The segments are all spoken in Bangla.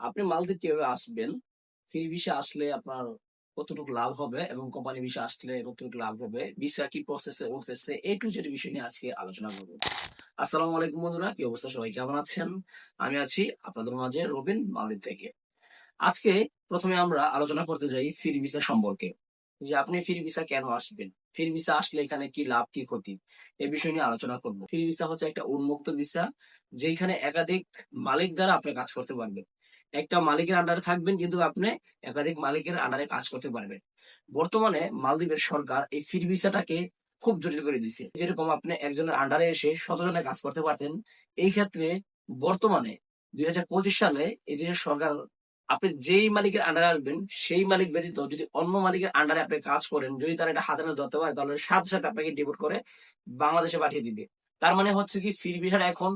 আপনি মালদ্বীপ কীভাবে আসবেন? ফ্রি ভিসা আসলে আপনার কতটুকু লাভ হবে এবং কোম্পানি ভিসা আসলে কতটুকু লাভ হবে? ভিসা কি প্রসেসে উঠতেছে? এই টু জেড বিষয় নিয়ে আজকে আলোচনা করব। আসসালামু আলাইকুম বন্ধুরা, কি অবস্থা? সবাই কেমন আছেন? আমি আছি আপনাদের মাঝে রবিন মালদ্বীপ থেকে। আজকে প্রথমে আমরা আলোচনা করতে যাই ফ্রি ভিসা সম্পর্কে। যে আপনি ফ্রি ভিসা কেন আসবেন? ফ্রি ভিসা আসলে এখানে কি লাভ, কি ক্ষতি? এই বিষয় নিয়ে আলোচনা করব। ফ্রি ভিসা হচ্ছে একটা উন্মুক্ত ভিসা যেখানে একাধিক মালিক দ্বারা আপনি কাজ করতে পারবেন। একটা মালিকের আন্ডারে থাকবেন, কিন্তু আপনি একাধিক মালিকের আন্ডারে কাজ করতে পারবেন। বর্তমানে মালদ্বীপের সরকার এই ফ্রি ভিসাটাকে খুব জটিল করে দিছে যেরকম আপনি একজনের আন্ডারে এসে শতজনের কাজ করতে পারতেন, এই ক্ষেত্রে বর্তমানে দুই হাজার পঁচিশ সালে এই দেশের সরকার আপনি যেই মালিকের আন্ডারে আসবেন, সেই মালিক ব্যতীত যদি অন্য মালিকের আন্ডারে আপনি কাজ করেন, যদি তারা এটা হাতে ধরতে পারে, তাহলে সাথে সাথে আপনাকে ডিপোর্ট করে বাংলাদেশে পাঠিয়ে দিবে। তার মানে হচ্ছে কি ফ্রি ভিসাটা এখন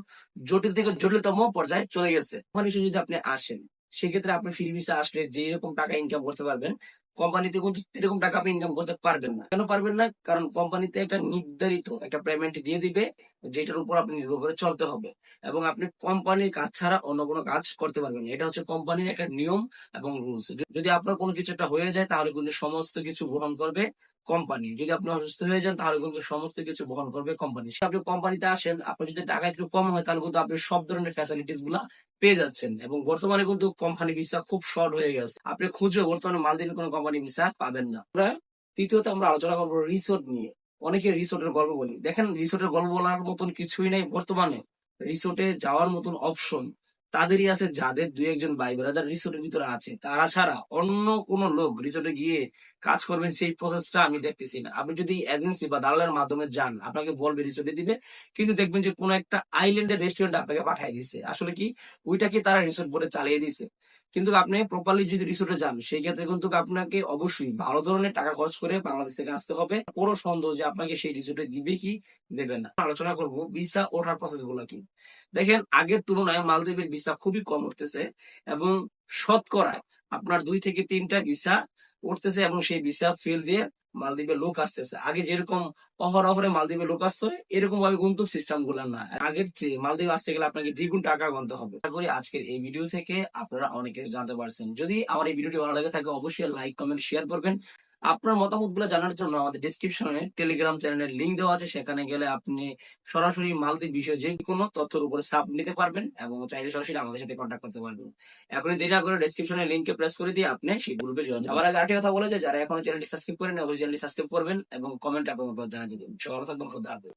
জটিল থেকে জটিলতম পর্যায়ে চলে গেছে। কোম্পানি যদি আপনি আসেন, সেক্ষেত্রে আপনি ফ্রি ভিসা আসলে যে রকম টাকা ইনকাম করতে পারবেন, কোম্পানিতে কিন্তু এরকম টাকা আপনি ইনকাম করতে পারবেন না। কেন পারবেন না? কারণ কোম্পানিতে একটা নির্ধারিত একটা পেমেন্ট দিয়ে দিবে, যেটার উপর আপনি নির্ভর করে চলতে হবে। এবং আপনি কোম্পানির কাজ ছাড়া অন্য কোনো কাজ করতে পারবেন এটা হচ্ছে কোম্পানির একটা নিয়ম এবং রুলস যদি আপনার কোনো কিছু একটা হয়ে যায়, তাহলে কিন্তু সমস্ত কিছু গ্রহণ করবে কোম্পানি যদি আপনি অসুস্থ হয়ে যান, তাহলে কিন্তু সমস্ত কিছু বহন করবে কোম্পানি আপনি কোম্পানিতে আসেন, আপনি যদি টাকা একটু কম হয়, তাহলে কিন্তু আপনি সব ধরনের ফ্যাসিলিটিসগুলা পেয়ে যাচ্ছেন। এবং বর্তমানে কিন্তু কোম্পানি ভিসা খুব শর্ট হয়ে গেছে। আপনি খুঁজে বর্তমানে মালদ্বীপে কোনো কোম্পানি ভিসা পাবেন না। আমরা তৃতীয়ত আমরা আলোচনা করব রিসোর্ট নিয়ে। অনেকে রিসোর্টের গল্প বলি। দেখেন রিসোর্টের গল্প বলার মতন কিছুই নাই বর্তমানে। রিসোর্টে যাওয়ার মতন অপশন তাদেরই আছে যাদের দুই একজন ভাই ব্রাদার রিসোর্টের ভিতরে আছে। তারা ছাড়া অন্য কোনো লোক রিসোর্টে গিয়ে কাজ করবেন সেই প্রসেসটা আমি দেখতেছি না। আপনি যদি এজেন্সি বা দালালের মাধ্যমে যান, আপনাকে বলবে রিসোর্টে দিবে, কিন্তু দেখবেন যে কোনো একটা আইল্যান্ডের রেস্টুরেন্ট আপনাকে পাঠিয়ে দিছে। আসলে কি? ওইটাকে তারা রিসোর্ট বোর্ডে চালিয়ে দিছে? কিন্তু আপনি প্রপারলি যদি রিসোর্টে যান, সেই ক্ষেত্রে কিন্তু আপনাকে অবশ্যই ভালো ধরনের টাকা খরচ করে বাংলাদেশ থেকে আসতে হবে। পুরো সন্দেহ যে আপনাকে সেই রিসোর্টে দিবে কি, দেবে না। আলোচনা করব ভিসা ওঠার প্রসেসগুলো কি? দেখেন, আগের তুলনায় মালদ্বীপের ভিসা খুবই কম উঠতেছে এবং শতকরায় আপনার দুই থেকে তিনটা ভিসা উঠতেছে এবং সেই ভিসা ফিল দিয়ে মালদ্বীপে লোক আসতেছে। আগে যেরকম অহরহরে মালদ্বীপে লোক আসতো এরকম ভাবে কিন্তু সিস্টেমগুলো না। আগের চেয়ে মালদ্বীপ আসতে গেলে আপনাকে দ্বিগুণ টাকা গুনতে হবে। আশা করি আজকের এই ভিডিও থেকে আপনারা অনেকে জানতে পারছেন। যদি আমার এই ভিডিওটি ভালো লাগে থাকে, অবশ্যই লাইক, কমেন্ট শেয়ার করবেন। আপনার মতামতগুলো জানার জন্য আমাদের ডিসক্রিপশনে টেলিগ্রাম চ্যানেলের লিঙ্ক দেওয়া আছে। সেখানে গেলে আপনি সরাসরি মালদ্বীপ বিষয়ে যে কোনো তথ্যের উপরে সাপ নিতে পারবেন এবং চাইলে সরাসরি আমাদের সাথে কন্ট্যাক্ট করতে পারবেন। এখনই দেরি না করে ডিসক্রিপশনে লিঙ্কে প্রেস করে দিয়ে আপনি সেই গ্রুপে জয়েন আবার আগে আরেকটি কথা বলে যে, যারা এখনও চ্যানেলটি সাবস্ক্রাইব করেন অবশ্যই চ্যানেলটি সাবস্ক্রাইব করবেন এবং কমেন্ট আপনার জানা দিবেন। সবার থাকবেন হাফেজ।